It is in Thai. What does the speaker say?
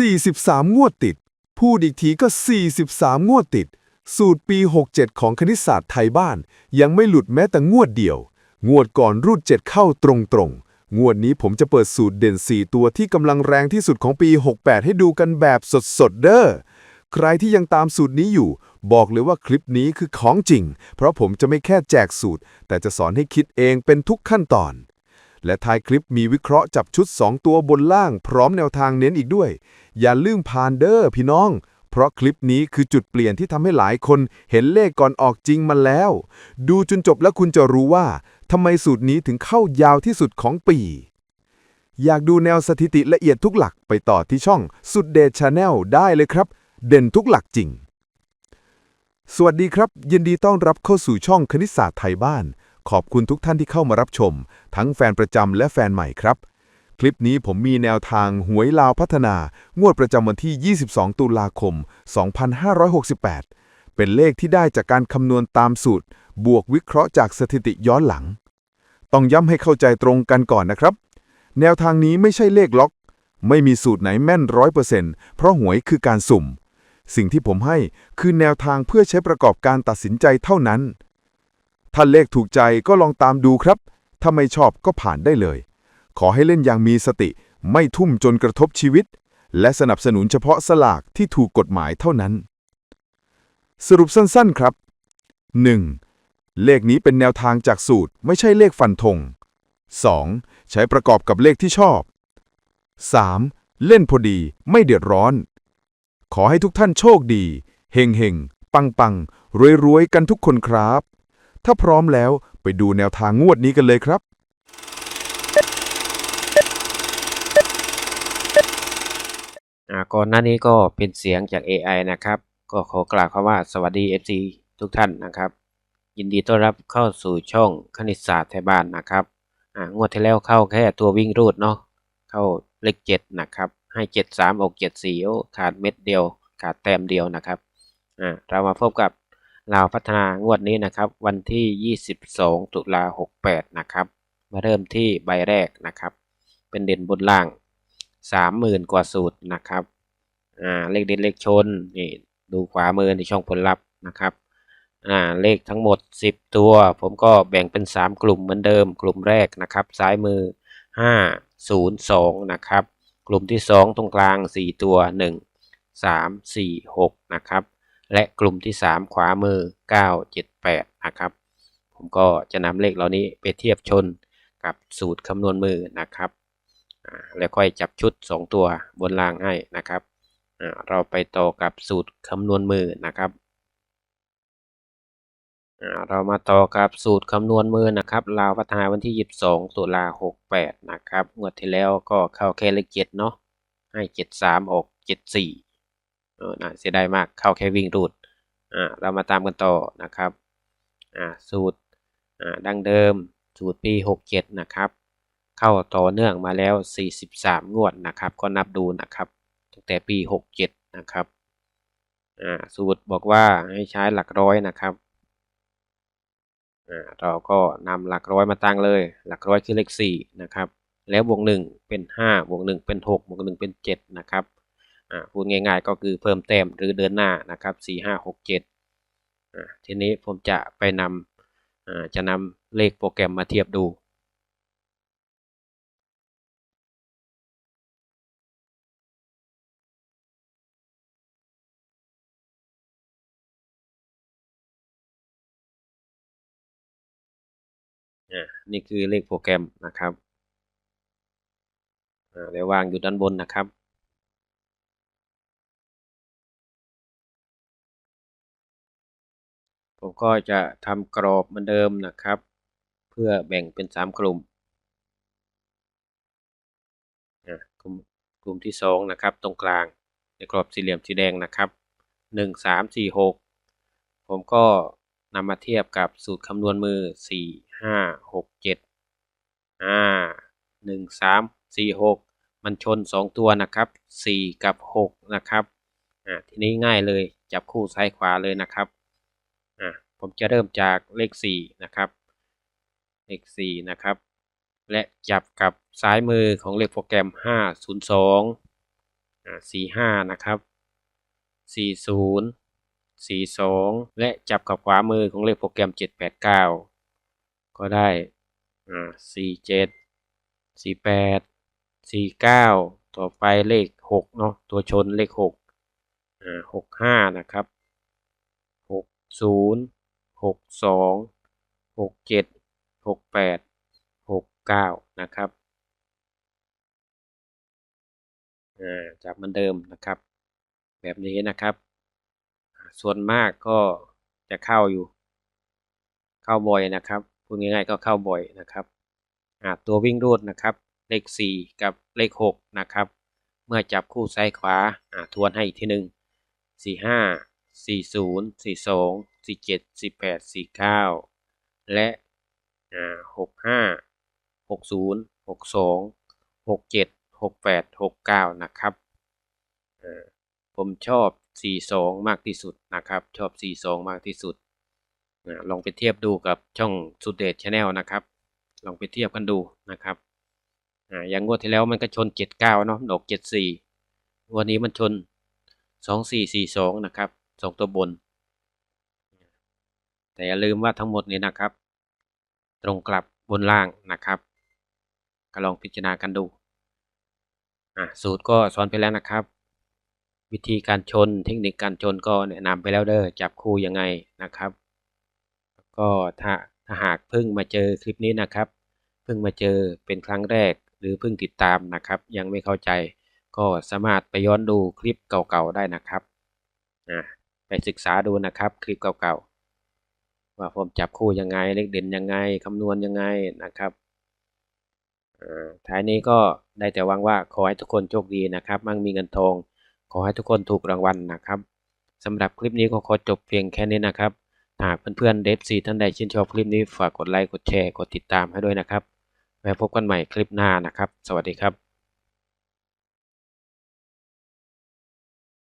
43 งวดติด พูดอีกทีก็ 43 งวดติด สูตรปี 67 ของคณิตศาสตร์ไทยบ้าน ยังไม่หลุดแม้แต่งวดเดียว งวดก่อนรูด 7 เข้าตรงๆงวดนี้ผมจะเปิดสูตรเด่น 4 ตัวที่กำลังแรงที่สุดของปี 68 ให้ดูกันแบบสดๆ เด้อ ใครที่ยังตามสูตรนี้อยู่ บอกเลยว่าคลิปนี้คือของจริง เพราะผมจะไม่แค่แจกสูตร แต่จะสอนให้คิดเองเป็นทุกขั้นตอน และท้ายคลิปมีวิเคราะห์จับชุด 2 ตัวบนล่างพร้อมแนวทางเน้นอีกด้วย อย่าลืมผ่านเด้อพี่น้อง เพราะคลิปนี้คือจุดเปลี่ยนที่ทำให้หลายคนเห็นเลขก่อนออกจริงมาแล้ว ดูจนจบแล้วคุณจะรู้ว่าทำไมสูตรนี้ถึงเข้ายาวที่สุดของปี อยากดูแนวสถิติละเอียดทุกหลักไปต่อที่ช่องสุดเดชชาแนลได้เลยครับ เด่นทุกหลักจริง สวัสดีครับ ยินดีต้อนรับเข้าสู่ช่องคณิตศาสตร์ไทยบ้าน ขอบคุณทุกท่านที่เข้ามารับชม ทั้งแฟนประจำและแฟนใหม่ครับ คลิปนี้ผมมีแนวทางหวยลาวพัฒนา งวดประจำวันที่ 22 ตุลาคม 2568 เป็นเลขที่ได้จากการคำนวณตามสูตร บวกวิเคราะห์จากสถิติย้อนหลัง ต้องย้ำให้เข้าใจตรงกันก่อนนะครับ แนวทางนี้ไม่ใช่เลขล็อก ไม่มีสูตรไหนแม่นร้อยเปอร์เซ็นต์เพราะหวยคือการสุ่ม สิ่งที่ผมให้คือแนวทางเพื่อใช้ประกอบการตัดสินใจเท่านั้น ถ้าเลขถูกใจก็ลองตามดูครับ ถ้าไม่ชอบก็ผ่านได้เลย ขอให้เล่นอย่างมีสติ ไม่ทุ่มจนกระทบชีวิต และสนับสนุนเฉพาะสลากที่ถูกกฎหมายเท่านั้น สรุปสั้นๆครับ 1. เลขนี้เป็นแนวทางจากสูตรไม่ใช่เลขฟันธง 2. ใช้ประกอบกับเลขที่ชอบ 3. เล่นพอดีไม่เดือดร้อน ขอให้ทุกท่านโชคดี เฮงเฮงปังปังรวยรวยๆกันทุกคนครับ ถ้าพร้อมแล้วไปดูแนวทางงวดนี้กันเลยครับ อ่าก่อนหน้านี้ก็เป็นเสียงจาก AI นะครับ ก็ขอกล่าวคำว่าสวัสดี FC ทุกท่านนะครับ ยินดีต้อนรับเข้าสู่ช่องคณิตศาสตร์ไทยบ้านนะครับอ่างวดที่แล้วเข้าแค่ตัววิ่งรูดเนาะเข้าเลขเจ็ดนะครับ ให้เจ็ดสามออกเจ็ดสี่ขาดเม็ดเดียว ขาดแต้มเดียวนะครับอ่าเรามาพบกับ ลาพัฒนางวดนี้นะครับ วันที่ 22 ตุลา68 นะครับ มาเริ่มที่ใบแรกนะครับ เป็นเด่นบนล่างสามหมื่นกว่าสูตรนะครับอ่าเลขเด็ดเลขชนนี่ดูขวามือในช่องผลลัพธ์นะครับอ่าเลขทั้งหมด 10 ตัว ผมก็แบ่งเป็น 3 กลุ่มเหมือนเดิม กลุ่มแรกนะครับ ซ้ายมือ 5 0 2 นะครับ กลุ่มที่ 2 ตรงกลาง 4 ตัว 1 3 4 6 นะครับ และกลุ่มที่ 3 ขวามือ 9 7 8 นะครับ ผมก็จะนำเลขเหล่านี้ไปเทียบชนกับสูตรคำนวณมือนะครับแล้วค่อยจับชุด 2 ตัวบนล่างให้นะครับเราไปต่อกับสูตรคำนวณมือนะครับเรามาต่อกับสูตรคำนวณมือนะครับลาวพัฒนาวันที่ 22 ตุลา 68 นะครับงวดที่แล้วก็เข้าแค่เลขเจ็ดเนาะให้ 73 ออก 74 เออน่าเสียดายมากเข้าแค่วิ่งรูดอ่าเรามาตามกันต่อนะครับอ่าสูตรอ่าดังเดิมสูตรปี 67 นะครับ เข้าต่อเนื่องมาแล้ว 43 งวดนะครับ ก็นับดูนะครับตั้งแต่ปี 67 นะครับอ่าสูตรบอกว่าให้ใช้หลักร้อยนะครับอ่าเราก็นำหลักร้อยมาตั้งเลย หลักร้อยคือเลข4นะครับแล้วบวก1เป็น5บวก1เป็น6บวก1เป็น7นะครับ พูดง่ายๆก็คือเพิ่มแต้มหรือเดินหน้านะครับ4 5 6 7ทีนี้ผมจะไปนำจะนำเลขโปรแกรมมาเทียบดูนี่คือเลขโปรแกรมนะครับเดี๋ยววางอยู่ด้านบนนะครับ ผมก็จะทำกรอบเหมือนเดิมนะครับ เพื่อแบ่งเป็น 3 กลุ่มกลุ่มกลุ่มที่ 2 นะครับ ตรงกลางในกรอบสี่เหลี่ยมสีแดงนะครับ 1 3 4 6 ผมก็นำมาเทียบกับสูตรคำนวณมือ 4 5 6 7อ่า1 3 4 6 มันชน 2 ตัวนะครับ 4 กับ 6 นะครับอ่าทีนี้ง่ายเลยจับคู่ซ้ายขวาเลยนะครับ ผมจะเริ่มจากเลข 4 นะครับ เลข 4 นะครับ และจับกับซ้ายมือของเลขโปรแกรม 502อ่าสี่ห้านะครับสี่ศูนย์สี่สองและจับกับขวามือของเลขโปรแกรมเจ็ดแปดเก้าก็ได้อ่าสี่เจ็ดสี่แปดสี่เก้าต่อไปเลขหกเนาะ ตัวชนเลขหกอ่าหกห้านะครับหกศูนย์ หกสองหกเจ็ดหกแปดหกเก้านะครับอ่าจับเหมือนเดิมนะครับ แบบนี้นะครับ ส่วนมากก็จะเข้าอยู่ เข้าบ่อยนะครับพูดง่ายๆก็เข้าบ่อยนะครับตัววิ่งรูดนะครับ เลข 4 กับเลข 6 นะครับ เมื่อจับคู่ซ้ายขวาอ่าทวนให้อีกทีหนึ่ง45 40 42 47 48 49 และอ่า65 60 62 67 68 69 นะครับ ผมชอบ 42 มากที่สุดนะครับ ชอบ 42 มากที่สุดอลองไปเทียบดูกับช่องสุดเดชชาแนลนะครับ ลองไปเทียบกันดูนะครับ อย่างงวดที่แล้วมันก็ชน 79 เนาะดอก 74 วันนี้มันชน 2442 นะครับสองตัวบน แต่อย่าลืมว่าทั้งหมดนี้นะครับ ตรงกลับบนล่างนะครับ ก็ลองพิจารณากันดูอะสูตรก็สอนไปแล้วนะครับ วิธีการชนเทคนิคการชนก็แนะนำไปแล้วเด้อจับคู่ยังไงนะครับก็ถ้าถ้าหากเพิ่งมาเจอคลิปนี้นะครับ เพิ่งมาเจอเป็นครั้งแรกหรือเพิ่งติดตามนะครับ ยังไม่เข้าใจก็สามารถไปย้อนดูคลิปเก่าๆได้นะครับอะไปศึกษาดูนะครับคลิปเก่าๆ ว่าผมจับคู่ยังไง เลขเด่นยังไงคำนวณยังไงนะครับท้ายนี้ก็ได้แต่หวังว่าขอให้ทุกคนโชคดีนะครับ มั่งมีเงินทอง ขอให้ทุกคนถูกรางวัลนะครับสำหรับคลิปนี้ก็ขอจบเพียงแค่นี้นะครับหากเพื่อนๆเดฟซีท่านใดชื่นชอบคลิปนี้ฝากกดไลค์กดแชร์กดติดตามให้ด้วยนะครับไว้พบกันใหม่คลิปหน้านะครับ สวัสดีครับ